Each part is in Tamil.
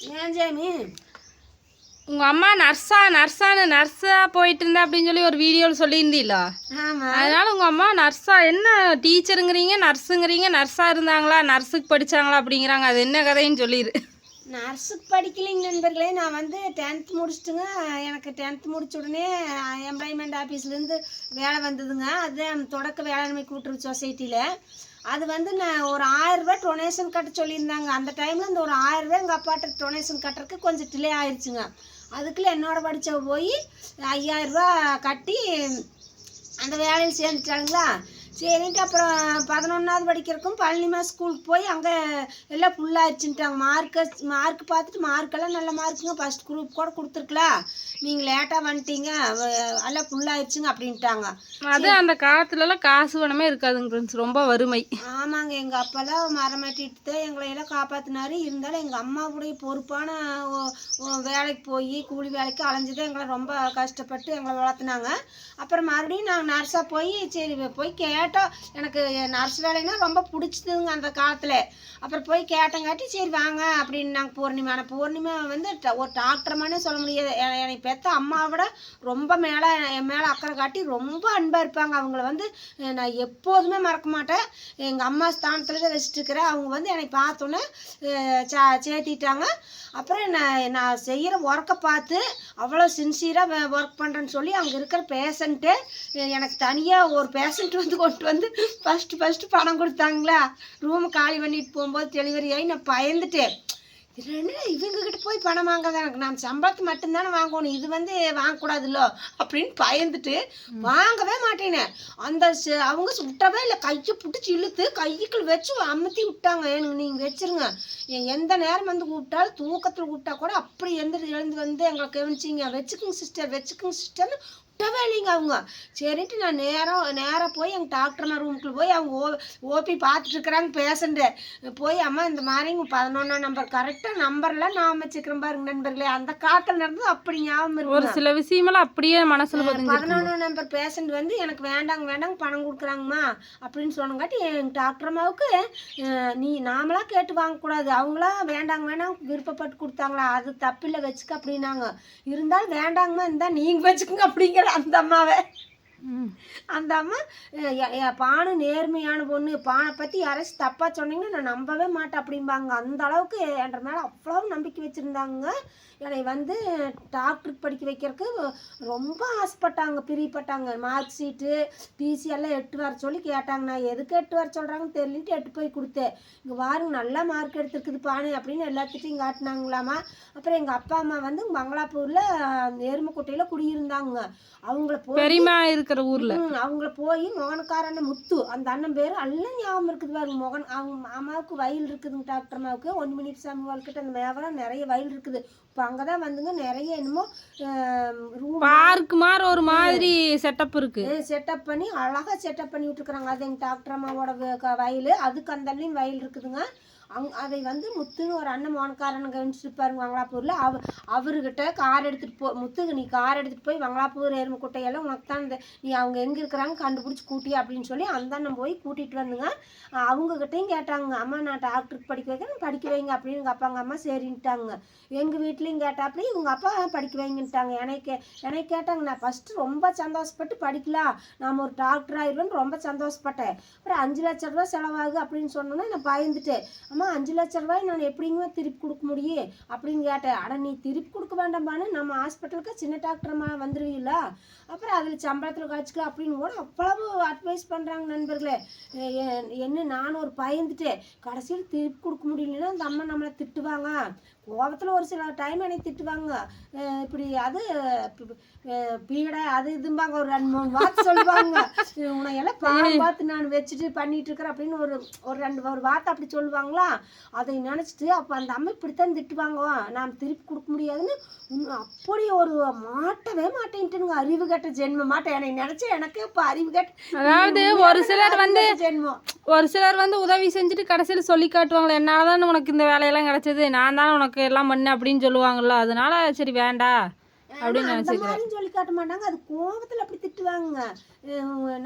ஏன் ஜெயமி உங்கள் அம்மா நர்ஸா நர்ஸான்னு நர்ஸாக போயிட்டு இருந்தா அப்படின்னு சொல்லி ஒரு வீடியோவில் சொல்லியிருந்தீல்ல ஆமா. அதனால உங்கள் அம்மா நர்ஸா என்ன டீச்சருங்கிறீங்க நர்ஸுங்கிறீங்க நர்ஸாக இருந்தாங்களா நர்ஸுக்கு படிச்சாங்களா அப்படிங்கிறாங்க. அது என்ன கதைன்னு சொல்லிடு நர்ஸுக்கு படிக்கலைங்க நண்பர்களே நான் வந்து டென்த் முடிச்சிட்டுங்க. எனக்கு டென்த் முடிச்ச உடனே எம்ப்ளாய்மெண்ட் ஆஃபீஸ்லேருந்து வேலை வந்ததுங்க. அது தொடக்க வேளாண்மை கூட்டுறவு சொசைட்டியில் அது வந்து நான் ஒரு ஆயிரம் டொனேஷன் கட்ட சொல்லியிருந்தாங்க. அந்த டைமில் இந்த ஒரு ஆயரூபா எங்கள் அப்பாட்ட டொனேஷன் கட்டுறதுக்கு கொஞ்சம் டிலே ஆயிடுச்சுங்க அதுக்குள்ளே என்னோட படித்த போய் ஐயாயிரம் கட்டி அந்த வேலையில் சேர்ந்துட்டாங்களா சரின்ட்டு அப்புறம் பதினொன்றாவது படிக்கிறதுக்கும் பழனிமா ஸ்கூலுக்கு போய் அங்கே எல்லாம் ஃபுல்லாகிடுச்சுட்டாங்க மார்க்கு மார்க் பார்த்துட்டு மார்க்கெல்லாம் நல்ல மார்க்குங்க ஃபஸ்ட் குரூப் கூட கொடுத்துருக்கலாம் நீங்கள் லேட்டாக வந்துட்டீங்க. எல்லாம் ஃபுல்லாகிடுச்சுங்க அப்படின்ட்டாங்க. அது அந்த காலத்துலலாம் காசு பணமே இருக்காதுங்க ஃப்ரெண்ட்ஸ் ரொம்ப வறுமை. ஆமாங்க எங்கள் அப்பாலாம் மரமட்டிட்டு தான் எங்களை எல்லாம் காப்பாற்றினாரு இருந்தாலும் எங்கள் அம்மாவுடைய பொறுப்பான வேலைக்கு போய் கூலி வேலைக்கு அலைஞ்சு எங்களை ரொம்ப கஷ்டப்பட்டு எங்களை வளர்த்துனாங்க. அப்புறம் மறுபடியும் நாங்கள் நர்ஸாக போய் சரி போய் கேட்டோம் எனக்கு நர்ஸ் வேலைன்னா ரொம்ப பிடிச்சதுங்க அந்த காலத்தில். அப்புறம் போய் கேட்டங்காட்டி சரி வாங்க அப்படின்னு நாங்கள் பூர்ணிமா. ஆனால் பூர்ணிமா வந்து ட- ஒரு டாக்டர்மானே சொல்ல முடியாது. எனக்கு என்னை பெற்ற அம்மாவை விட ரொம்ப மேலே என் மேலே அக்கறை காட்டி ரொம்ப அன்பாக இருப்பாங்க. அவங்கள வந்து நான் எப்போதுமே மறக்க மாட்டேன். எங்கள் அம்மா ஸ்தானத்தில் தான் அவங்க வந்து என்னை பார்த்தோன்னே சேர்த்திட்டாங்க. அப்புறம் நான் நான் செய்கிற ஒர்க்கை பார்த்து அவ்வளோ சின்சியராக ஒர்க் பண்ணுறேன்னு சொல்லி அங்கே இருக்கிற பேஷண்ட்டு எனக்கு தனியாக ஒரு பேஷண்ட் வந்து கொண்டு வந்து ஃபஸ்ட்டு ஃபஸ்ட்டு பணம் கொடுத்தாங்களா? ரூமை காலி பண்ணிட்டு போகும்போது டெலிவரி ஆகி நான் பயந்துட்டேன். இது இவங்க கிட்ட போய் பணம் வாங்காத எனக்கு நான் சம்பளத்தை மட்டும்தானே வாங்கணும். இது வந்து வாங்கக்கூடாதுல்லோ? அப்படின்னு பயந்துட்டு வாங்கவே மாட்டேனே. அந்த அவங்க சுட்டவே இல்லை. கையை பிடிச்சி இழுத்து கைக்குள் வச்சு அமுத்தி விட்டாங்க. எனக்கு நீங்கள் வச்சிருங்க. எந்த நேரம் வந்து கூப்பிட்டாலும் தூக்கத்தில் கூப்பிட்டா கூட அப்படி எழுந்து எழுந்து வந்து எங்களை கவனிச்சிங்க. வச்சுக்குங்க சிஸ்டர் வச்சுக்குங்க சிஸ்டர்னு விட்டவே இல்லைங்க அவங்க. சரின்ட்டு நான் நேராக நேராக போய் எங்கள் டாக்டர்மா ரூமுக்குள்ள போய் அவங்க ஓ ஓபி பார்த்துட்டு இருக்கிறாங்க பேஷண்ட்டு போய் அம்மா இந்த மாதிரிங்க பதினொன்றாம் நம்பர் கரெக்டாக நம்பர்லாம் நான் வச்சுக்கிறேன் பாருங்க நண்பர்களே. அந்த காலத்தில் நடந்தது அப்படி ஞாபகம் ஒரு இருக்கு சில விஷயமெல்லாம் அப்படியே மனசுல பதினொன்றாம் நம்பர் பேஷண்ட் வந்து எனக்கு வேண்டாங்க வேண்டாங்க பணம் கொடுக்குறாங்கம்மா அப்படின்னு சொன்னங்காட்டி எங்கள் டாக்டர் அம்மாவுக்கு நீ நாமளா கேட்டு வாங்கக்கூடாது. அவங்களா வேண்டாங்க வேண்டாங்க விருப்பப்பட்டு கொடுத்தாங்களா? அது தப்பில்லை வச்சுக்க அப்படின்னாங்க. இருந்தாலும் வேண்டாங்கம்மா இருந்தால் நீங்கள் வச்சுக்கோங்க அப்படிங்கிற அந்த அம்மாவை ம். அந்த அம்மா பானு நேர்மையான பொண்ணு. பானை பற்றி யாராச்சும் தப்பாக சொன்னீங்கன்னா நான் நம்பவே மாட்டேன் அப்படிம்பாங்க. அந்த அளவுக்கு என்ற மேலே அவ்வளோ நம்பிக்கை வச்சுருந்தாங்க. என்னை வந்து டாக்டருக்கு படிக்க வைக்கிறதுக்கு ரொம்ப ஆசைப்பட்டாங்க பிரியப்பட்டாங்க. மார்க் ஷீட்டு பிசி எல்லாம் எட்டு வர சொல்லி கேட்டாங்க. நான் எதுக்கு எட்டு வர சொல்கிறாங்கன்னு தெரியலன்ட்டு எட்டு போய் கொடுத்தேன். இங்கே பாருங்க நல்ல மார்க் எடுத்துருக்குது பானு அப்படின்னு எல்லாத்துட்டையும் காட்டினாங்களாமா. அப்புறம் எங்கள் அப்பா அம்மா வந்து மங்களாப்பூரில் எருமக்குட்டையில் குடியிருந்தாங்க. அவங்கள பெரியமா இருக்கிற ஊர்ல. அவங்கள போய் மோகனக்காரண்ண முத்து அந்த அண்ணன் பேர் எல்லாம் ஞாபகம் இருக்குது பாருங்க மோகன் அவங்க அம்மாவுக்கு வயல் இருக்குதுங்க டாக்டர் அம்மாவுக்கு. ஒன் மினிட் சாமி வாழ்க்கிட்ட அந்த மேவரம் நிறைய வயல் இருக்குது. இப்போ அங்கே தான் வந்துங்க நிறைய என்னமோ பார்க் மாதிரி ஒரு மாதிரி செட்டப் இருக்கு. செட்டப் பண்ணி அழகாக செட்டப் பண்ணி விட்டுருக்குறாங்க. அது எங்கள் டாக்டர் அம்மாவோட வயல். அதுக்கு அந்தள்ளையும் வயல் இருக்குதுங்க. அங் அதை வந்து முத்துன்னு ஒரு அண்ணன் மோனக்காரன் கவனிச்சுட்டு பாருங்க வங்களாப்பூரில். அவ அவர்கிட்ட கார் எடுத்துகிட்டு போ முத்துக்கு நீ கார் எடுத்துகிட்டு போய் வங்களாப்பூர் எருமக்குட்டையெல்லாம் உனக்கு தான் இந்த நீ அவங்க எங்கே இருக்கிறாங்க கண்டுபிடிச்சி கூட்டி அப்படின்னு சொல்லி அந்த அண்ணன் போய் கூட்டிகிட்டு வந்துங்க. அவங்கக்கிட்டையும் கேட்டாங்க அம்மா நான் டாக்டருக்கு படிக்க வைக்கிறேன் படிக்க வைங்க அப்படின்னு எங்கள் அப்பாங்க அம்மா சரின்ட்டாங்க. எங்கள் வீட்லேயும் கேட்டாப்படி இவங்க அப்பா படிக்க வைங்கன்ட்டாங்க. எனக்கு எனக்கு கேட்டாங்க நான் ஃபஸ்ட்டு ரொம்ப சந்தோஷப்பட்டு படிக்கலாம். நாம் ஒரு டாக்டர் ஆயிடுவேன்னு ரொம்ப சந்தோஷப்பட்டேன். அப்புறம் அஞ்சு லட்ச ரூபா செலவாகு அப்படின்னு சொன்னோன்னே நான் பயந்துட்டேன். அம்மா அஞ்சு லட்ச ரூபாய் நான் எப்படிங்க திருப்பி கொடுக்க முடியும் அப்படின்னு கேட்டேன். அட நீ திருப்பி கொடுக்க வேண்டாம்பான்னு நம்ம ஹாஸ்பிட்டலுக்கு சின்ன டாக்டர்மா வந்துருவீங்களா? அப்புறம் அதில் சம்பளத்தில் காய்ச்சிக்கலாம் அப்படின்னு கூட அவ்வளவு அட்வைஸ் பண்ணுறாங்க நண்பர்களே. என்ன நான் ஒரு பயந்துட்டேன். கடைசியில் திருப்பி கொடுக்க முடியலன்னா அந்த அம்மா நம்மளை திட்டுவாங்க. கோபத்தில் ஒரு சில டைம் என்னை திட்டுவாங்க. இப்படி அது பீடை அது இதும்பாங்க. ஒரு ரெண்டு மூணு வார்த்தை சொல்லுவாங்க. உன்னை எல்லாம் பாவம் பார்த்து நான் வச்சுட்டு பண்ணிட்டு இருக்கிறேன் அப்படின்னு ஒரு ஒரு ரெண்டு ஒரு வார்த்தை அப்படி சொல்லுவாங்களா? அதை நினச்சிட்டு அப்போ அந்த அம்மா இப்படித்தான் திட்டுவாங்க. நான் திருப்பி கொடுக்க முடியாதுன்னு அப்படி ஒரு மாட்டவே மாட்டேன்ட்டுங்க அறிவு கட்ட ஜென்மம் மாட்டேன். என்னை நினச்சா எனக்கு இப்போ அறிவு கட்ட அதாவது ஒரு சிலர் வந்து ஜென்மம். ஒரு சிலர் வந்து உதவி செஞ்சுட்டு கடைசியில் சொல்லி காட்டுவாங்களே. என்னால் தான் உனக்கு இந்த வேலையெல்லாம் கிடைச்சது? நான் தான் உனக்கு எல்லாம் பண்ணேன் அப்படின்னு சொல்லுவாங்கல்ல அதனால சரி வேண்டாம் அப்படின்னு சொல்லி காட்ட மாட்டாங்க. அது கோபத்துல அப்படி திட்டுவாங்க.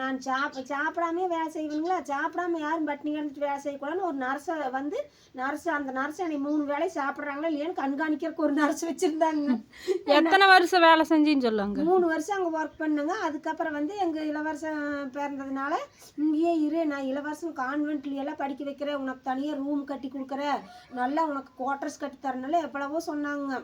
நான் சாப்ப சாப்பிடாமே வேலை செய்வீங்களா? சாப்பிடாம யாரும் கிடந்துட்டு வேலை செய்யக்கூடாதுன்னு ஒரு நர்ஸை வந்து நர்ஸ் அந்த நர்ஸ் என்னை மூணு வேலையும் சாப்பிட்றாங்களா இல்லையான்னு கண்காணிக்கிறதுக்கு ஒரு நர்ஸ் வச்சிருந்தாங்க. எத்தனை வருஷம் வேலை செஞ்சின்னு சொல்லுங்க. மூணு வருஷம் அங்கே ஒர்க் பண்ணுங்க. அதுக்கப்புறம் வந்து எங்கள் இளவரசன் பிறந்ததுனால இங்கேயே இரு நான் இளவரசன் கான்வென்ட்ல எல்லாம் படிக்க வைக்கிறேன். உனக்கு தனியாக ரூம் கட்டி கொடுக்குறேன். நல்லா உனக்கு குவார்ட்டர்ஸ் கட்டி தரனால எவ்வளவோ சொன்னாங்க.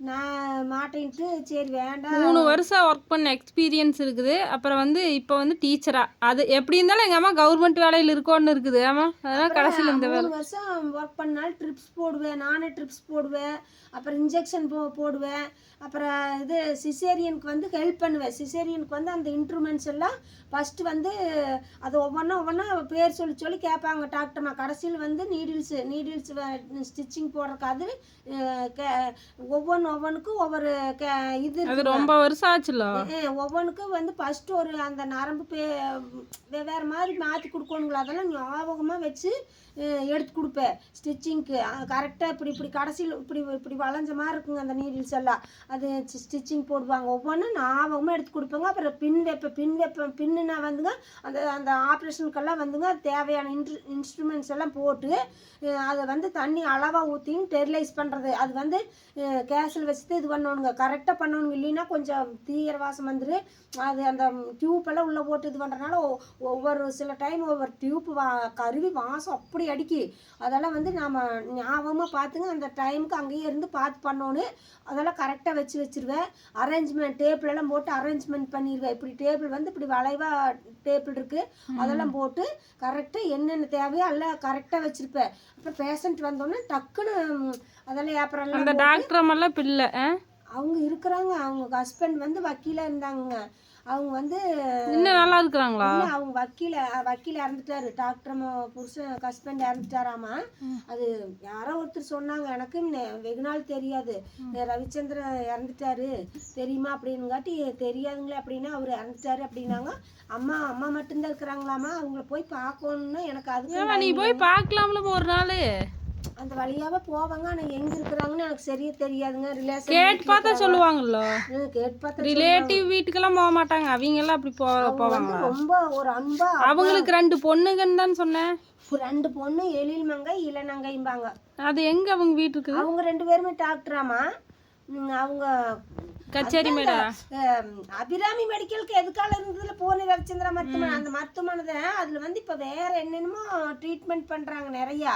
நான் மாட்டேன்ட்டு சரி வேண்டாம். மூணு வருஷம் ஒர்க் பண்ண எக்ஸ்பீரியன்ஸ் இருக்குது. அப்புறம் வந்து இப்போ வந்து டீச்சரா அது எப்படி இருந்தாலும் எங்கள் அம்மா கவர்மெண்ட் வேலையில் இருக்கோன்னு இருக்குது. ஆமா அதெல்லாம் கடைசியில் இந்த வேலை. வருஷம் ஒர்க் பண்ணாலும் ட்ரிப்ஸ் போடுவேன். நானே ட்ரிப்ஸ் போடுவேன். அப்புறம் இன்ஜெக்ஷன் போ போடுவேன். அப்புறம் இது சிசேரியனுக்கு வந்து ஹெல்ப் பண்ணுவேன். சிசேரியனுக்கு வந்து அந்த இன்ஸ்ட்ருமெண்ட்ஸ் எல்லாம் ஃபஸ்ட்டு வந்து அது ஒவ்வொன்றா ஒவ்வொன்றா பேர் சொல்லி சொல்லி கேட்பாங்க டாக்டர்மா கடைசியில் வந்து நீடில்ஸு நீடில்ஸ் ஸ்டிச்சிங் போடுறதுக்கு அது அஹ், ஒவ்வொன்றுக்கும் ஒவ்வொரு கே இது அது. ரொம்ப வருஷம் ஆச்சுல்ல ஏ, ஒவ்வொன்றுக்கும் வந்து ஃபஸ்ட்டு ஒரு அந்த நரம்பு பே வேறு மாதிரி மாற்றி கொடுக்கணுங்களா அதெல்லாம் ஞாபகமாக வச்சு எடுத்து கொடுப்பேன் ஸ்டிச்சிங்க்கு கரெக்டாக இப்படி இப்படி கடைசியில் இப்படி இப்படி வளைஞ்ச மாதிரி இருக்குங்க அந்த நீடில்ஸ் எல்லாம். அது ஸ்டிச்சிங் போடுவாங்க. ஒவ்வொன்றும் ஞாபகமாக எடுத்து கொடுப்பேங்க. அப்புறம் பின் வைப்பேன் பின் வைப்பேன் பின்னுனா வந்துங்க அந்த அந்த ஆப்ரேஷனுக்கெல்லாம் வந்துங்க தேவையான இன்ட்ரு இன்ஸ்ட்ருமெண்ட்ஸ் எல்லாம் போட்டு அதை வந்து தண்ணி அளவாக ஊற்றியும் ஸ்டெரிலைஸ் பண்ணுறது அது வந்து கேஸில் வச்சுட்டு இது பண்ணணுங்க கரெக்டாக பண்ணணுங்க இல்லைன்னா கொஞ்சம் தீவிர வாசம் வந்துரு. அது அந்த டியூப் எல்லாம் உள்ளே போட்டு இது பண்ணுறதுனால ஒவ்வொரு சில டைம் ஒவ்வொரு டியூப் வா கருவி வாசம் அப்படி அடிக்கி. அதெல்லாம் வந்து நாம் ஞாபகமாக பார்த்துங்க அந்த டைமுக்கு அங்கேயே இருந்து பார்த்து பண்ணணும் அதெல்லாம் கரெக்டாக வச்சு வச்சிருவேன். அரேஞ்ச்மெண்ட் டேபிள் எல்லாம் போட்டு அரேஞ்ச்மெண்ட் பண்ணிடுவேன் இப்படி டேபிள் வந்து இப்படி வளைவாக டேபிள் இருக்குது அதெல்லாம் போட்டு கரெக்டாக என்னென்ன தேவையோ எல்லாம் கரெக்டாக வச்சுருப்பேன். அப்புறம் பேஷண்ட் வந்தோடனே டக்குன்னு அதெல்லாம் ஏப்பரம் அந்த டாக்டர் ஆ? அவங்க இருக்கிறாங்க. அவங்க ஹஸ்பண்ட் வந்து வக்கீலா இருந்தாங்க அவங்க வந்து இன்னும் நல்லா இருக்கிறாங்களா? இல்ல, அவங்க வக்கீல வக்கீல் இறந்துட்டாரு. டாக்டர் அம்மா புருஷன் ஹஸ்பண்ட் இறந்துட்டாராமா? அது யாரோ ஒருத்தர் சொன்னாங்க. எனக்கு நெ- வெகு நாள் தெரியாது. ரவிச்சந்திரன் இறந்துட்டாரு. தெரியுமா அப்படின்னுங்காட்டி தெரியாதுங்களே அப்படின்னா அவர் இறந்துட்டாரு அப்படின்னாங்க. அம்மா அம்மா மட்டும்தான் இருக்கிறாங்களாமா? அவங்கள போய் பார்க்கணும்னு எனக்கு ஏம்மா, நீ போய் பார்க்கலாம்ல ஒரு நாள்? அந்த வழியாவே போவாங்க. ஆனா எங்க இருக்கிறாங்கன்னு எனக்கு சரியா தெரியாதுங்க. ரிலேஷன் கேட்டு பார்த்தா சொல்லுவாங்கல்ல? கேட்டு பார்த்தா ரிலேட்டிவ் வீட்டுக்கெல்லாம் போக மாட்டாங்க. அவங்க எல்லாம் அப்படி போ போவாங்களா? ரொம்ப ஒரு அன்பா அவங்களுக்கு ரெண்டு பொண்ணுங்கன்னு தான் சொன்னேன். ரெண்டு பொண்ணு எழில் மங்கை இளநங்கைம்பாங்க அது எங்க அவங்க வீட்டுக்கு? அவங்க ரெண்டு பேருமே டாக்டராமா அவங்க கச்சேரி மேடா? அஹ், அபிராமி மெடிக்கலுக்கு எதுக்கால இருந்ததுல போன ரவிச்சந்திரா மருத்துவமனை? அந்த மருத்துவமனை தான் அதுல வந்து இப்ப வேற என்னென்னமோ ட்ரீட்மெண்ட் பண்றாங்க நிறையா.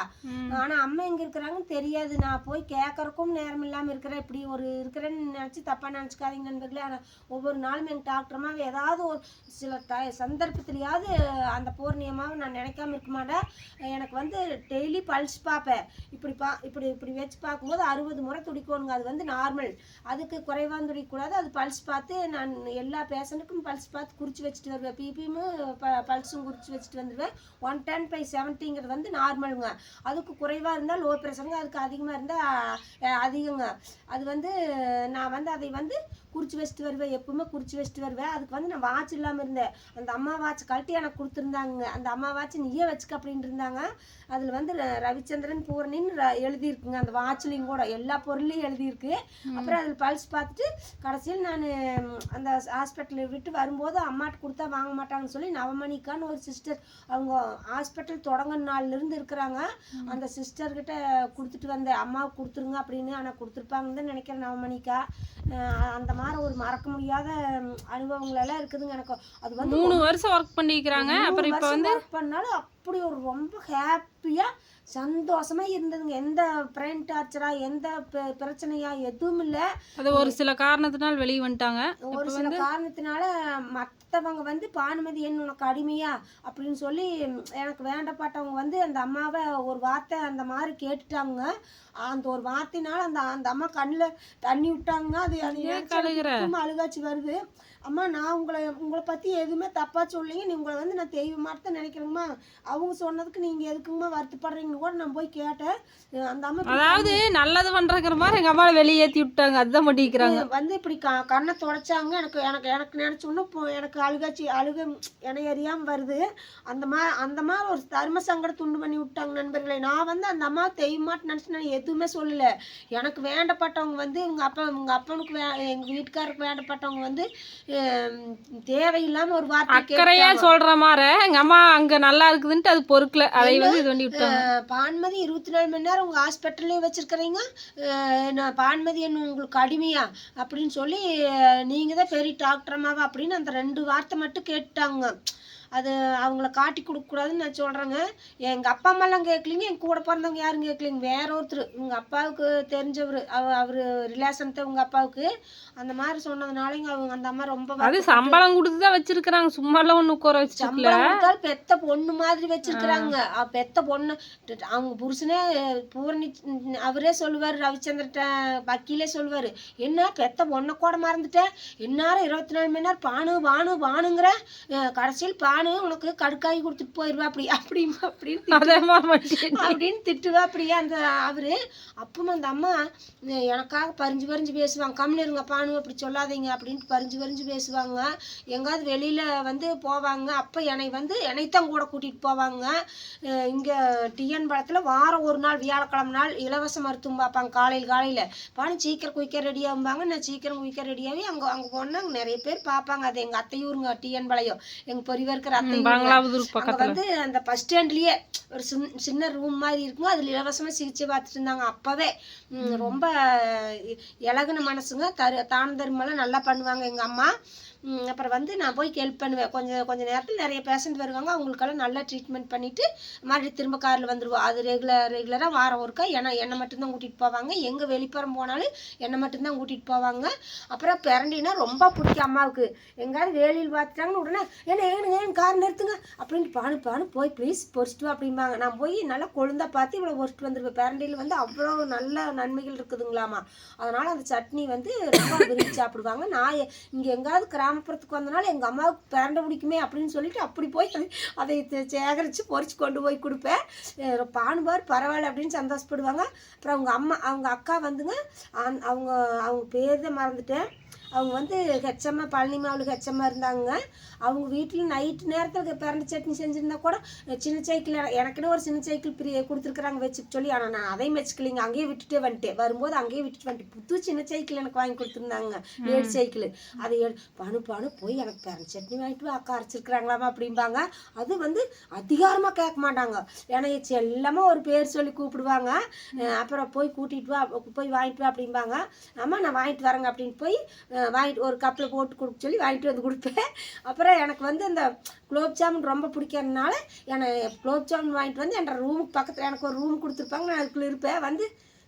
ஆனா அம்மா எங்க இருக்கிறாங்கன்னு தெரியாது. நான் போய் கேட்கறக்கும் நேரம் இல்லாம இருக்கிறேன். இப்படி ஒரு இருக்கிறேன்னு நினைச்சு தப்பா நினைச்சுக்காதீங்க நண்பர்களே. ஆனா ஒவ்வொரு நாளும் எங்க டாக்டரமா ஏதாவது ஒரு சில ட சந்தர்ப்பத்திலையாவது அந்த பூர்ணியமாவை நான் நினைக்காம இருக்க மாட்டேன். எனக்கு வந்து டெய்லி பல்ஸ் பார்ப்பேன். இப்படி பா இப்படி இப்படி வச்சு பார்க்கும்போது அறுபது முறை துடிக்கணுங்க. அது வந்து நார்மல் அதுக்கு குறைவாக துடிக்கக்கூடாது அது பல்ஸ் பார்த்து நான் எல்லா பேஷண்ட்டுக்கும் பல்ஸ் பார்த்து குறித்து வச்சுட்டு வருவேன். பிபியும் ப பல்ஸும் குறித்து வச்சுட்டு வந்துடுவேன் ஒன் டென் பை செவன்ட்டிங்கிறது வந்து நார்மலுங்க. அதுக்கு குறைவாக இருந்தால் லோ ப்ரெஷருங்க. அதுக்கு அதிகமாக இருந்தால் அதிகங்க. அது வந்து நான் வந்து அதை வந்து குறித்து வச்சுட்டு வருவேன் எப்பவுமே குறித்து வச்சுட்டு வருவேன் அதுக்கு வந்து நான் வாட்ச் இல்லாமல் இருந்தேன். அந்த அம்மா வாட்ச் கழட்டி எனக்கு கொடுத்துருந்தாங்க. அந்த அம்மா வாட்ச் நீயே வச்சுக்க அப்படின்னு இருந்தாங்க. அதில் வந்து ரவிச்சந்திரன் பூரணின்னு எழுதியிருக்குங்க. அந்த வாட்ச்லேயும் கூட எல்லா பொருளையும் எழுதியிருக்கு. அப்புறம் அதில் பல்ஸ் பார்த்துட்டு கடைசியில் நான் அந்த ஹாஸ்பிட்டலை விட்டு வரும்போது அம்மாட்ட கொடுத்தா வாங்க மாட்டாங்கன்னு சொல்லி நவமணிக்கான்னு ஒரு சிஸ்டர் அவங்க ஹாஸ்பிட்டல் தொடங்கின நாள்லேருந்து இருக்கிறாங்க. அந்த சிஸ்டர்கிட்ட கொடுத்துட்டு வந்தேன். அம்மாவுக்கு கொடுத்துருங்க அப்படின்னு ஆனால் கொடுத்துருப்பாங்கன்னு தான் நினைக்கிறேன் நவமணிக்கா. அந்த மாதிரி ஒரு மறக்க முடியாத ம், அனுபவங்கள் எல்லாம் இருக்குதுங்க எனக்கு அது வந்து மூணு வருஷம் ஒர்க் பண்ணிக்கிறாங்க அப்புறம் இப்போ வந்து ஒர்க் பண்ணாலும் அப்படி ஒரு ரொம்ப ஹாப்பியா சந்தோஷமா இருந்ததுங்க. எந்த பிரெயின் டார்ச்சரா எந்த பி- பிரச்சனையா எதுவும் இல்லை அது ஒரு சில காரணத்தினால் வெளியே வந்துட்டாங்க. ஒரு சில காரணத்தினால மற்றவங்க வந்து பானுமதி என் உனக்கு அடிமையா? அப்படின்னு சொல்லி எனக்கு வேண்டப்பட்டவங்க வந்து அந்த அம்மாவை ஒரு வார்த்தை அந்த மாதிரி கேட்டுட்டாங்க. அந்த ஒரு வார்த்தையினால அந்த அந்த அம்மா கண்ணில் தண்ணி விட்டாங்க. அது அழுகாச்சி வருது. அம்மா நான் உங்களை உங்களை பற்றி எதுவுமே தப்பாக சொல்லிங்க நீ உங்களை வந்து நான் தெய்வமாக தான் நினைக்கிறேங்கம்மா. அவங்க சொன்னதுக்கு நீங்கள் எதுக்குங்கம்மா வருத்தப்படுறீங்கன்னு கூட நான் போய் கேட்டேன். அந்த அம்மா அதாவது நல்லது பண்றங்கிற மாதிரி எங்க அம்மாவை வெளியே ஏத்தி விட்டாங்க. அதுதான் பண்ணிக்கிறாங்க வந்து இப்படி க கண்ணை துடைச்சாங்க. எனக்கு எனக்கு எனக்கு நினச்சோன்னா இப்போ எனக்கு அழுகாச்சி அழுக என்னை அறியாமல் வருது. அந்த மா அந்த மாதிரி ஒரு தர்ம சங்கடம் துண்டு பண்ணி விட்டாங்க நண்பர்களே. நான் வந்து அந்த அம்மா தெய்வமாட்டு நினச்சி நான் எதுவுமே சொல்லலை. எனக்கு வேண்டப்பட்டவங்க வந்து இவங்க அப்பா இவங்க அப்பனுக்கு வே எங்கள் வீட்டுக்காருக்கு வேண்டப்பட்டவங்க வந்து ஹம், தேவையில்லாமல் ஒரு வார்த்தை அக்கறையா சொல்ற மாதிரி எங்க அம்மா அங்க நல்லா இருக்குதுன்ட்டு அது பொறுக்கல. அதை வந்து இது பண்ணி விட்டாங்க பான்மதி இருபத்தி நாலு மணி நேரம் உங்கள் ஹாஸ்பிட்டல்லே வச்சுருக்கிறீங்க? நான் பான்மதி என்ன உங்களுக்கு அடிமையா? அப்படின்னு சொல்லி நீங்கள் தான் பெரிய டாக்டர் அம்மாவா அப்படின்னு அந்த ரெண்டு வார்த்தை மட்டும் கேட்டாங்க அது அவங்கள காட்டி கொடுக்கக்கூடாதுன்னு நான் சொல்கிறேங்க எங்கள் அப்பா அம்மாலாம் கேட்கலிங்க என் கூட பிறந்தவங்க யாரும் கேட்கலிங்க வேற ஒருத்தர். உங்கள் அப்பாவுக்கு தெரிஞ்சவர் அவ அவர் ரிலேஷன் தான் உங்கள் அப்பாவுக்கு. அந்த மாதிரி சொன்னதுனாலங்க அவங்க அந்த அம்மா ரொம்ப அது சம்பளம் கொடுத்து தான் வச்சிருக்கிறாங்க. சும்மாலாம் ஒண்ணு உட்கார வச்சுக்கல. சம்பளம் கொடுத்தாலும் பெத்த பொண்ணு மாதிரி வச்சிருக்கிறாங்க. பெத்த பொண்ணு அவங்க புருஷனே பூரணி அவரே சொல்லுவார் ரவிச்சந்திர வக்கீலே சொல்லுவார். என்ன பெத்த பொண்ணை கூட மறந்துட்டேன் இந்நேரம் இருபத்தி நாலு மணி நேரம் பானு பானு பானுங்கிற கடைசியில் பானு உனக்கு கடுக்காய் கொடுத்துட்டு போயிடுவா அப்படி அப்படி அப்படின்னு. அப்படின்னு திட்டுவா அப்படியே அந்த அவரு. அப்பவும் அந்த அம்மா எனக்காக பறிஞ்சு பறிஞ்சு பேசுவாங்க. கம்முனு இருங்க பானு அப்படி சொல்லாதீங்க அப்படின்ட்டு பறிஞ்சு பறிஞ்சு பேசுவாங்க. எங்காவது வெளியில வந்து போவாங்க. அப்ப என்னை வந்து என்னைத்தான் கூட கூட்டிட்டு போவாங்க. இங்க டிஎன் பழத்துல வாரம் ஒரு நாள் வியாழக்கிழமை நாள் இலவச மருத்துவம் பார்ப்பாங்க காலையில் காலையில. பானு சீக்கிரம் குயிக்க ரெடியாகும்பாங்க நான் சீக்கிரம் குயிக்க ரெடியாகி அங்க அங்க போனா அங்க நிறைய பேர் பார்ப்பாங்க. அது எங்க அத்தையூருங்க டிஎன் பாளையம். எங்க பெரியவா இருக்கிற அங்க பக்கத்துல. வந்து அந்த பஸ் ஸ்டாண்ட்லயே ஒரு சின்ன சின்ன ரூம் மாதிரி இருக்குங்க அதுல இலவசமா சிகிச்சை பார்த்துட்டு இருந்தாங்க. அப்பவே ரொம்ப இலகுன மனசுங்க. தரு தான தர்மம்லாம் நல்லா பண்ணுவாங்க எங்க அம்மா. அப்புறம் வந்து நான் போய் ஹெல்ப் பண்ணுவேன். கொஞ்சம் கொஞ்சம் நேரத்தில் நிறைய பேஷண்ட் வருவாங்க. அவங்களுக்கெல்லாம் நல்லா ட்ரீட்மெண்ட் பண்ணிவிட்டு மறுபடியும் திரும்ப காரில் வந்துடுவோம் அது ரெகுலர் ரெகுலராக வாரம் ஒருக்கா ஏன்னா என்னை மட்டும்தான் கூட்டிகிட்டு போவாங்க. எங்கே வெளிப்புறம் போனாலும் என்னை மட்டும்தான் கூட்டிகிட்டு போவாங்க. அப்புறம் பிறண்டினா ரொம்ப பிடிக்கும் அம்மாவுக்கு. எங்கேயாவது வேலையில் பார்த்துட்டாங்கன்னு உடனே என்ன ஏனுங்க ஏன் கார் நிறுத்துங்க. அப்படின்ட்டு பானு பானு போய் ப்ளீஸ் பொறிச்சிட்டு அப்படிம்பாங்க. நான் போய் நல்லா கொழுந்தா பார்த்து இவ்வளோ பொறிச்சிட்டு வந்துருவேன். பேரண்டியில் வந்து அவ்வளோ நல்ல நன்மைகள் இருக்குதுங்களாமா. அதனால் அந்த சட்னி வந்து ரொம்ப விரும்பி சாப்பிடுவாங்க. நான் எ- இங்கே எங்காவது கிராமப்புறத்துக்கு வந்தனால எங்கள் அம்மாவுக்கு பிறண்ட பிடிக்குமே அப்படின்னு சொல்லிட்டு அப்படி போய் அதை- அதை சேகரித்து பொறிச்சு கொண்டு போய் கொடுப்பேன். அஹ் பானுபார் பரவாயில்ல அப்படின்னு சந்தோஷப்படுவாங்க. அப்புறம் அவங்க அம்மா அவங்க அக்கா வந்துங்க அவங்க அவங்க பேர் தான் மறந்துட்டேன். அவங்க வந்து ஹெச்சம்மா பழனி மாவுளு ஹெச்சம்மா இருந்தாங்க. அவங்க வீட்டில் நைட்டு நேரத்தில் பிறந்த சட்னி செஞ்சுருந்தா கூட சின்ன சைக்கிள் எனக்குன்னு ஒரு சின்ன சைக்கிள் பிரி கொடுத்துருக்குறாங்க வச்சுக்க சொல்லி. ஆனால் நான் அதையும் வச்சுக்கலிங்க அங்கேயே விட்டுட்டே வந்துட்டேன். வரும்போது அங்கேயே விட்டுட்டு வந்துட்டேன். புது சின்ன சைக்கிள் எனக்கு வாங்கி கொடுத்துருந்தாங்க. ஏழு சைக்கிள் அதை பணு பணு போய் எனக்கு பிறந்த சட்னி வாங்கிட்டு அக்கா அரைச்சிருக்கிறாங்களாமா அப்படிம்பாங்க. அது வந்து அதிகாரமாக கேட்க மாட்டாங்க. ஏன்னா செல்லமாக ஒரு பேர் சொல்லி கூப்பிடுவாங்க. அப்புறம் போய் கூட்டிகிட்டு வா போய் வாங்கிட்டு வா அப்படிம்பாங்க. அம்மா நான் வாங்கிட்டு வரேங்க அப்படின்னு போய் வாங்கிட்டு ஒரு கப்பில் போட்டு கொடுக்க சொல்லி வாங்கிட்டு வந்து கொடுப்பேன். அப்புறம் எனக்கு வந்து இந்த குலோப் ஜாமுன் ரொம்ப பிடிக்கிறதுனால எனக்கு குலோப் ஜாமுன் வாங்கிட்டு வந்து என் ரூமுக்கு பக்கத்தில் எனக்கு ஒரு ரூம் கொடுத்துருப்பாங்க. நான் அதுக்குள்ளே இருப்பேன். வந்து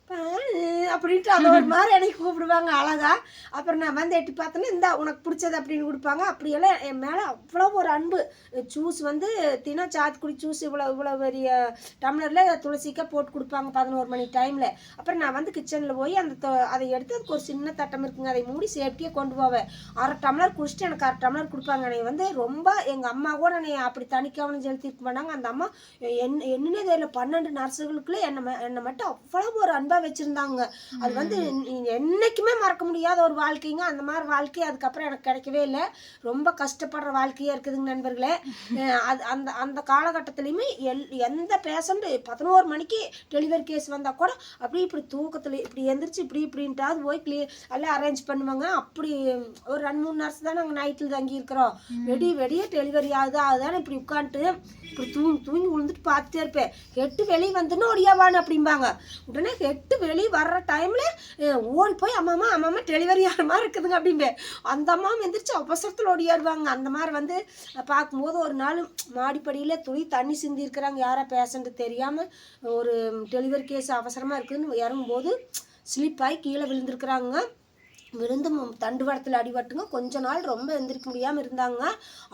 அப்படின்ட்டு அது ஒரு மாதிரி எனக்கு கூப்பிடுவாங்க அழகா. அப்புறம் நான் வந்து எட்டி பார்த்தோன்னா இந்த உனக்கு பிடிச்சது அப்படின்னு கொடுப்பாங்க. அப்படியெல்லாம் என் மேலே அவ்வளோ ஒரு அன்பு. ஜூஸ் வந்து தினம் சாத்துக்குடி ஜூஸ் இவ்வளோ இவ்வளோ பெரிய டம்ளரில் துளசிக்காக போட்டு கொடுப்பாங்க பதினோரு மணி டைமில் அப்புறம் நான் வந்து கிச்சனில் போய் அந்த தொ- அதை எடுத்து அதுக்கு ஒரு சின்ன தட்டம் இருக்குங்க. அதை மூடி சேஃப்டியாக கொண்டு போவேன். அரை டம்ளர் குடிச்சிட்டு எனக்கு அரை டம்ளர் கொடுப்பாங்க. என்னை வந்து ரொம்ப எங்கள் அம்மா கூட என்னை அப்படி தனிக்கவனம் செலுத்திருக்க மாட்டாங்க. அந்த அம்மா என்ன என்னன்னே தெரியல. பன்னெண்டு நர்ஸுகளுக்குள்ளே என்னை ம- என்னை மட்டும் அவ்வளோ ஒரு அன்பு அன்பாக வச்சுருந்தாங்க. அது வந்து என்னைக்குமே மறக்க முடியாத ஒரு வாழ்க்கைங்க. அந்த மாதிரி வாழ்க்கை அதுக்கப்புறம் எனக்கு கிடைக்கவே இல்லை. ரொம்ப கஷ்டப்படுற வாழ்க்கையாக இருக்குதுங்க நண்பர்களே. அது அந்த அந்த காலகட்டத்துலேயுமே எல் எந்த பேஷண்ட் பதினோரு மணிக்கு டெலிவரி கேஸ் வந்தால் கூட அப்படியே இப்படி தூக்கத்தில் இப்படி எந்திரிச்சு இப்படி இப்படின்ட்டாவது போய் க்ளீ எல்லாம் அரேஞ்ச் பண்ணுவாங்க. அப்படி ஒரு ரெண்டு மூணு நர்ஸ் தான் நாங்கள் நைட்டில் தங்கி இருக்கிறோம். வெடி வெடியே டெலிவரி ஆகுது? அதுதானே இப்படி உட்காந்துட்டு இப்படி தூங்கி தூங்கி விழுந்துட்டு பார்த்துட்டே இருப்பேன். கெட்டு வெளியே வந்துன்னு ஒடியாவான்னு அப்படிம்பாங்க. உடனே கெட்டு விட்டு வெளியே வர்ற டைமில் ஓடி போய் அம்மாமா அம்மாமா டெலிவரி ஆகிற மாதிரி இருக்குதுங்க அப்படிம்பே. அந்த அம்மா எந்திரிச்சு அவசரத்தில் ஓடியாடுவாங்க அந்த மாதிரி வந்து பார்க்கும்போது ஒரு நாள் மாடிப்படியில் துணி தண்ணி சிந்தி இருக்கிறாங்க. யாரா பேஷண்ட்டு தெரியாமல் ஒரு டெலிவரி கேஸ் அவசரமாக இருக்குதுன்னு இறங்கும்போது ஸ்லிப் ஆகி கீழே விழுந்திருக்கிறாங்க. விழுந்து தண்டுவடத்தில் அடிபட்டுங்க கொஞ்ச நாள் ரொம்ப எந்திரிக்க முடியாமல் இருந்தாங்க.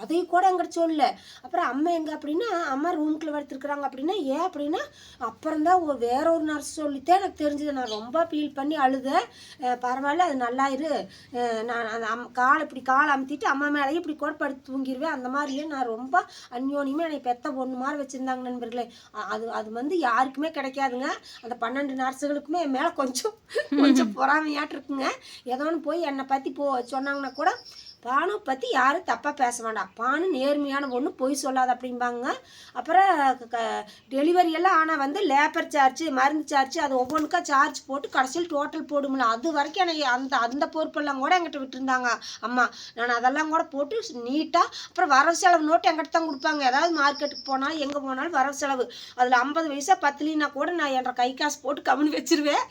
அதையும் கூட எங்கிட்ட சொல்லல. அப்புறம் அம்மா எங்கே அப்படின்னா அம்மா ரூம்குள்ளே எடுத்துருக்குறாங்க அப்படின்னா ஏன் அப்படின்னா அப்புறம் தான் வேற ஒரு நர்ஸ் சொல்லித்தான் எனக்கு தெரிஞ்சது. நான் ரொம்ப ஃபீல் பண்ணி அழுதேன். பரவாயில்ல அது நல்லாயிரு. நான் அந்த அம் காலை இப்படி காலை அமுத்திட்டு அம்மா மேலேயே இப்படி கூட படுத்து தூங்கிடுவேன் அந்த மாதிரியே நான் ரொம்ப அந்யோன்யமாக என்னை பெத்த பொண்ணு மாதிரி வச்சுருந்தாங்க நண்பர்களே. அது அது வந்து யாருக்குமே கிடைக்காதுங்க. அந்த பன்னெண்டு நர்ஸுகளுக்குமே என் மேலே கொஞ்சம் கொஞ்சம் பொறாமையாட்டு இருக்குங்க ஏதோ ஒன்று போய் என்னை பற்றி போ சொன்னாங்கன்னா கூட பானு பற்றி யாரும் தப்பாக பேச வேண்டாம். பானு நேர்மையான ஒன்று பொய் சொல்லாது அப்படிம்பாங்க. அப்புறம் டெலிவரி எல்லாம் ஆனால் வந்து லேபர் சார்ஜ் மருந்து சார்ஜ் அது ஒவ்வொன்றுக்கா சார்ஜ் போட்டு கடைசியில் டோட்டல் போடுமில்ல அது வரைக்கும் எனக்கு அந்த அந்த பொறுப்பெல்லாம் கூட என்கிட்ட விட்டுருந்தாங்க அம்மா. நான் அதெல்லாம் கூட போட்டு நீட்டாக அப்புறம் வரவு செலவு நோட்டு எங்கிட்ட தான் கொடுப்பாங்க. ஏதாவது மார்க்கெட்டுக்கு போனால் எங்கே போனாலும் வரவு செலவு. அதில் ஐம்பது பைசா பத்துலினா கூட நான் என்ற கை காசு போட்டு கம்முனு வச்சிருவேன்.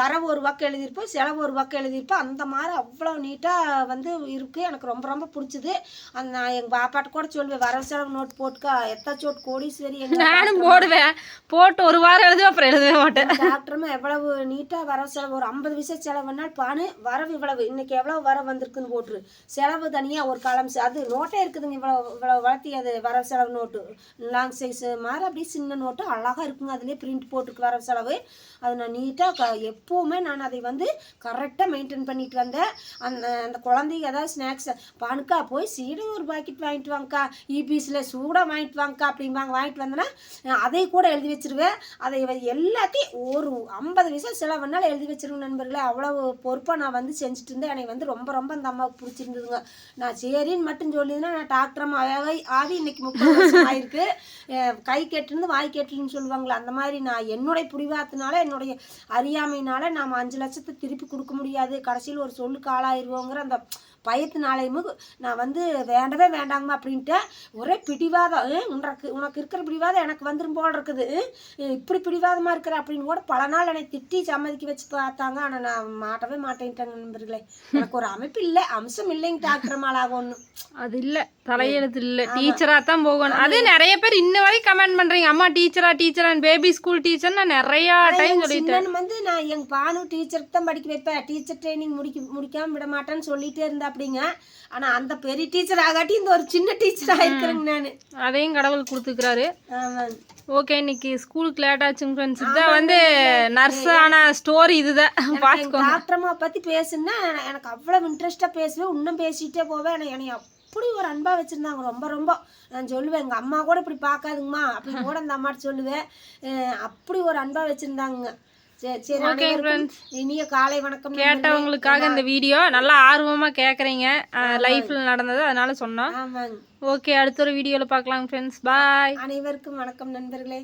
வரவு ஒரு பக்கம் எழுதியிருப்பேன் செலவு ஒரு பக்கம் எழுதியிருப்பேன் அந்த மாதிரி அவ்வளோ நீட்டாக வந்து இருக்குது எனக்கு ரொம்ப ரொம்ப பிடிச்சது. அந்த நான் எங்கள் பாப்பாட்ட கூட சொல்லுவேன் வரவு செலவு நோட்டு போட்டுக்கா எத்தாச்சோட்டு கோடீஸ்வரி எங்க நானும் போடுவேன். போட்டு ஒரு வாரம் எழுதுவேன் அப்புறம் எழுதவே மாட்டேன். டாக்டருமே எவ்வளவு நீட்டாக வரவு செலவு ஒரு ஐம்பது பைசா செலவுனால் பானு வரவு இவ்வளவு இன்னைக்கு எவ்வளவு வரவு வந்திருக்குன்னு போட்டுரு. செலவு தனியாக ஒரு காலம் அது நோட்டே இருக்குதுங்க இவ்வளோ இவ்வளோ வளர்த்தி அது வரவு செலவு நோட்டு. லாங் சைஸ் மாதிரி அப்படியே சின்ன நோட்டு அழகாக இருக்குங்க அதுலேயே பிரிண்ட் போட்டுருக்கு வரவு செலவு. அது நான் நீட்டாக க எப்போவுமே நான் அதை வந்து கரெக்டாக மெயின்டைன் பண்ணிட்டு வந்தேன். அந்த அந்த குழந்தைங்க ஏதாவது ஸ்நாக்ஸ் பானுக்கா போய் சீடை ஒரு பாக்கெட் வாங்கிட்டு வாங்கக்கா இபிஎஸில் சூடாக வாங்கிட்டு வாங்கக்கா அப்படிம்பாங்க. வாங்கிட்டு வந்தேன்னா அதை கூட எழுதி வச்சிருவேன். அதை எல்லாத்தையும் ஒரு ஐம்பது வயசாக செலவுனால எழுதி வச்சிருவேன் நண்பர்களே. அவ்வளோ பொறுப்பாக நான் வந்து செஞ்சுட்டு இருந்தேன். எனக்கு வந்து ரொம்ப ரொம்ப அந்த அம்மாவுக்கு பிடிச்சிருந்ததுங்க. நான் சரின்னு மட்டும் சொல்லியிருந்தேன். நான் டாக்டர் அம்மா ஆகி- ஆகி இன்னைக்கு முப்பது வருஷம் ஆயிருக்கு கை கெட்டுருந்து வாய் கெட்டுன்னு சொல்லுவாங்களே அந்த மாதிரி நான் என்னுடைய புரிவாத்தினால என்னுடைய அறியாமையினால நாம் அஞ்சு லட்சத்தை திருப்பி கொடுக்க முடியாது. கடைசியில் ஒரு சொல்லுக்கு ஆளாயிருவோங்கிற அந்த பயத்தினாலையும் நான் வந்து வேண்டவே வேண்டாங்கம்மா அப்படின்ட்டு ஒரே பிடிவாதம். "ஏய், உனக்கு உனக்கு இருக்கிற பிடிவாதம் எனக்கு வந்துடும் போல் இருக்குது. "ஏய், இப்படி பிடிவாதமாக இருக்கிற அப்படின்னு கூட பல நாள் என்னை திட்டி சம்மதிக்க வச்சு பார்த்தாங்க. ஆனால் நான் மாட்டவே மாட்டேன்ட்டேங்க நண்பர்களே. எனக்கு ஒரு அமைப்பு இல்லை அம்சம் இல்லைங்க டாக்டர் மாலாக ஒன்று அது இல்ல தலையெழுத்து இல்ல. டீச்சரா தான் போகணும். அது நிறைய பேர் இன்ன வரைக்கும் கமெண்ட் பண்றீங்க. அம்மா டீச்சரா டீச்சரா பேபி ஸ்கூல் டீச்சர் நான் நிறைய டைம் சொல்லிட்டேன். வந்து நான் எங்க பானு டீச்சருக்கு தான் படிக்க வைப்பேன். டீச்சர் ட்ரைனிங் முடிக்க முடிக்காம விட மாட்டேன்னு சொல்லிட்டே இருந்தா அப்படிங்க. ஆனா அந்த பெரிய டீச்சர் ஆகாட்டி இந்த ஒரு சின்ன டீச்சர் ஆயிருக்கிறேங்க நான். அதையும் கடவுள் கொடுத்துக்கிறாரு ஓகே இன்னைக்கு ஸ்கூலுக்கு லேட் ஆச்சுங்க ஃப்ரெண்ட்ஸ் இதான் வந்து நர்ஸ் ஆன ஸ்டோரி இதுதான். பார்த்துக்கோ டாக்டரம்மா பத்தி பேசுனா எனக்கு அவ்வளவு இன்ட்ரெஸ்டா பேசுவேன். இன்னும் பேசிட்டே போவேன். என்னை- என்னை அப்படி ஒரு அன்பா வச்சிருந்தாங்க. ரொம்ப ரொம்ப. நான் சொல்லுவேன் எங்க அம்மா கூட இப்படி பார்க்காதுங்கம்மா. அப்படின்னு கூட அந்த அம்மாட்ட சொல்லுவேன். அப்படி ஒரு அன்பா வச்சிருந்தாங்க சரி அனைவருக்கும் இனிய காலை வணக்கம் கேட்டவங்களுக்காக இந்த வீடியோ நல்லா ஆர்வமா கேக்குறீங்க. லைஃப்ல நடந்தது அதனால சொன்னோம். ஓகே அடுத்த ஒரு வீடியோல பார்க்கலாம் ஃப்ரெண்ட்ஸ் பாய் அனைவருக்கும் வணக்கம் நண்பர்களே.